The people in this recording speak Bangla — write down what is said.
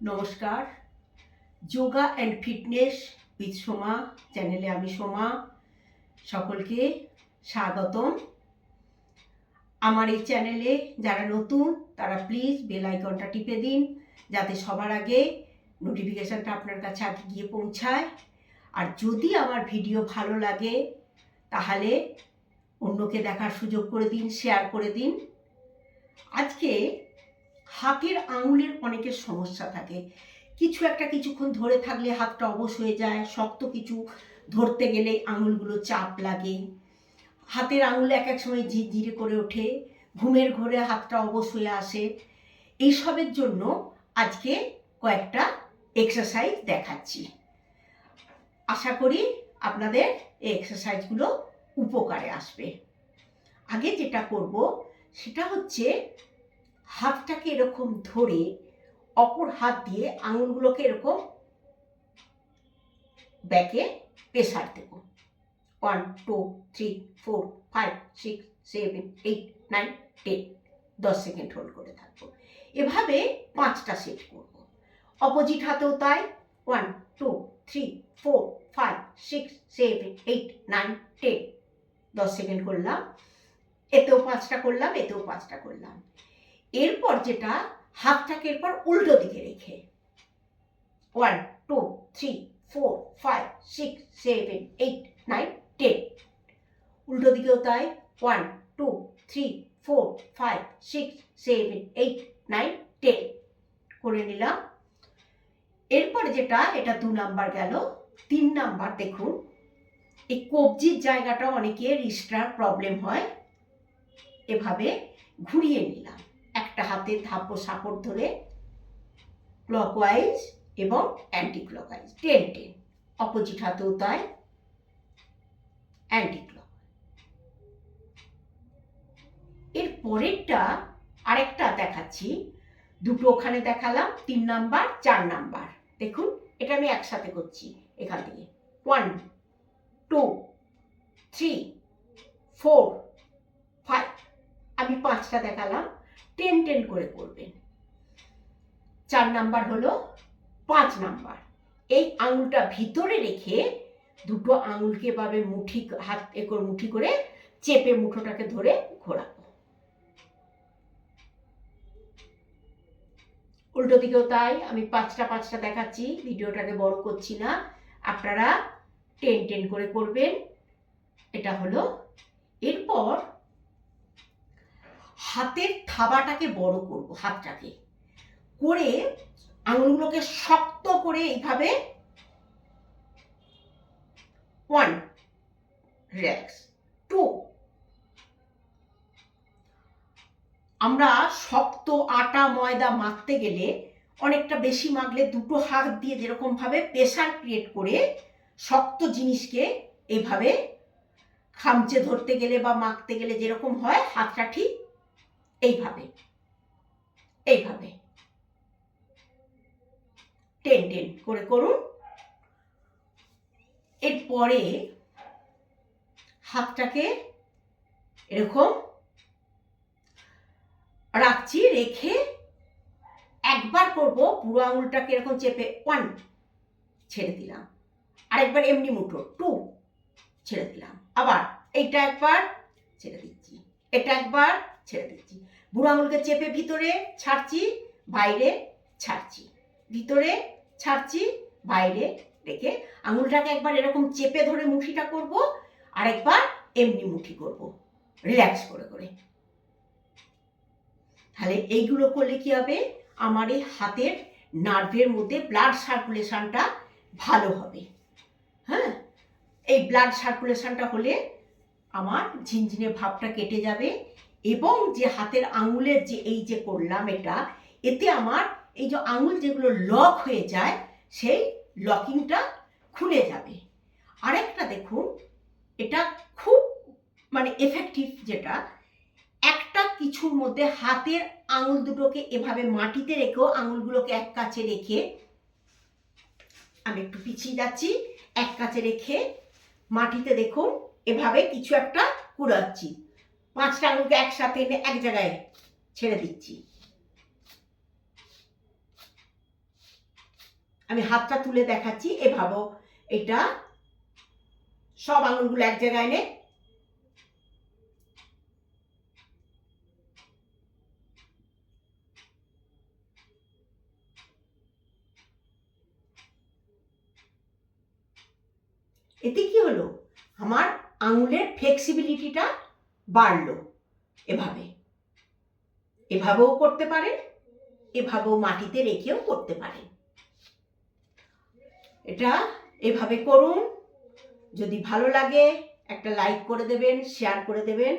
নমস্কার। Yoga and fitness with Soma চ্যানেলে আমি সোমা। সকলকে স্বাগতম। আমার এই চ্যানেলে যারা নতুন, তারা প্লিজ বেল আইকনটা টিপে দিন, যাতে সবার আগে নোটিফিকেশানটা আপনার কাছে আগে গিয়ে পৌঁছায়। আর যদি আমার ভিডিও ভালো লাগে, তাহলে অন্যকে দেখার সুযোগ করে দিন শেয়ার করে দিন। আজকে হাতের আঙুলের অনেকের সমস্যা থাকে। কিছু একটা কিছুক্ষণ ধরে থাকলে হাতটা অবশ হয়ে যায়, শক্ত কিছু ধরতে গেলে আঙুলগুলো চাপ লাগে। হাতের আঙুল এক এক সময় ঝিরঝিরে করে ওঠে, ঘুমের ঘরে হাতটা অবশ হয়ে আসে। এইসবের জন্য আজকে কয়েকটা এক্সারসাইজ দেখাচ্ছি। আশা করি আপনাদের এই এক্সারসাইজগুলো উপকারে আসবে। আগে যেটা করব, সেটা হচ্ছে হাতটাকে এরকম ধরে অপর হাত দিয়ে আঙুলগুলোকে এরকম ব্যাকে প্রেসার দেব। One, two, three, four, five, six, seven, eight, nine, ten, দশ সেকেন্ড হোল্ড করে থাকব। এভাবে পাঁচটা সেট করব। অপোজিট হাতেও তাই। One, two, three, four, five, six, seven, eight, nine, ten, দশ সেকেন্ড করলাম। এতেও পাঁচটা করলাম, এতেও পাঁচটা করলাম। এরপর যেটা, হাতটাকে এরপর উল্টো দিকে রেখে। One two three four five six seven eight nine ten উল্টো দিকেও তাই। One two three four five six seven eight nine ten করে নিলাম। এরপর যেটা, এটা দু নাম্বার গেল। তিন নাম্বার দেখুন। এই কবজির জায়গাটা অনেকের রিস্টার প্রবলেম হয়। এভাবে ঘুরিয়ে নিলাম। হাতে ধাপ্য সাপোর্ট ধরে ক্লকওয়াইজ এবং anti clockwise ten ten opposite হাতেও তাই অ্যান্টি ক্লক এর পরেরটা আরেকটা দেখাচ্ছি, দুটো ওখানে দেখালাম, তিন নাম্বার, চার নাম্বার। দেখুন, এটা আমি একসাথে করছি এখান থেকে। One two three four five আমি পাঁচটা দেখালাম। টেন টেন করে করবেন চার নাম্বার হলো পাঁচ নাম্বার। এই আঙুলটা ভিতরে রেখে দুটো আঙুলকে এভাবে মুঠি হাত এ করে মুঠি করে চেপে মুঠোটাকে ধরে ঘোরাবো। উল্টো দিকেও তাই, আমি পাঁচটা পাঁচটা দেখাচ্ছি, ভিডিওটাকে বড় করছি না। আপনারা টেন টেন করে করবেন। এটা হলো, এরপর হাতের থাবাটাকে বড় করব, হাতটাকে। করে আঙুলগুলোকে শক্ত করে এইভাবে ওয়ান রিল্যাক্স টু আমরা শক্ত আটা, ময়দা মাখতে গেলে অনেকটা বেশি মাখলে দুটো হাত দিয়ে যেরকম ভাবে প্রেশার ক্রিয়েট করে শক্ত জিনিসকে এভাবে খামচে ধরতে গেলে বা মাখতে গেলে যেরকম হয়, হাতটা ঠিক এইভাবে এইভাবে। টেন টেন করে করুন। এরপরে হাতটাকে এরকম রাখছি, রেখে একবার করব, পুরো আঙুলটাকে এরকম চেপে ওয়ান ছেড়ে দিলাম। আরেকবার এমনি মুঠো, টু ছেড়ে দিলাম। আবার এইটা একবার ছেড়ে দিচ্ছি। এটা একবার ছেড়ে দিচ্ছি। বুড়ো আঙুলকে চেপে ভিতরে ছাড়ছি, বাইরে ছাড়ছি। ভিতরে ছাড়ছি, বাইরে রেখে আঙুলটাকে একবার এরকম চেপে ধরে মুঠিটা করব, আরেকবার এমনি মুঠি করব। রিল্যাক্স করে করে। তাহলে এইগুলো করলে কি হবে? আমার এই হাতের নার্ভের মধ্যে ব্লাড সার্কুলেশনটা ভালো হবে। হ্যাঁ? এই ব্লাড সার্কুলেশনটা হলে আমার ঝিনঝিনে ভাবটা কেটে যাবে এবং যে হাতের আঙুলের যে এই যে করলাম এটা, এতে আমার এই যে আঙুল যেগুলো লক হয়ে যায়, সেই লকিংটা খুলে যাবে। আরেকটা দেখুন, এটা খুব মানে এফেক্টিভ যেটা, একটা কিছুর মধ্যে হাতের আঙুল দুটোকে এভাবে মাটিতে রেখেও আঙুলগুলোকে এক কাছে রেখে আমি একটু পিছিয়ে যাচ্ছি, এক কাছে রেখে মাটিতে দেখুন, এভাবে কিছু একটা কুড়াচ্ছি। পাঁচটা আঙুলকে একসাথে এনে এক জায়গায় ছেড়ে দিচ্ছি। আমি হাতটা তুলে দেখাচ্ছি এভাবেও এটা সব আঙুলগুলো এক জায়গায় এনে এতে কি হলো? আমার আঙুলের ফ্লেক্সিবিলিটিটা বাড়লো এভাবে। এভাবেও করতে পারে, এভাবেও মাটিতে রেখেও করতে পারে। এটা এভাবে করুন। যদি ভালো লাগে একটা লাইক করে দেবেন শেয়ার করে দেবেন।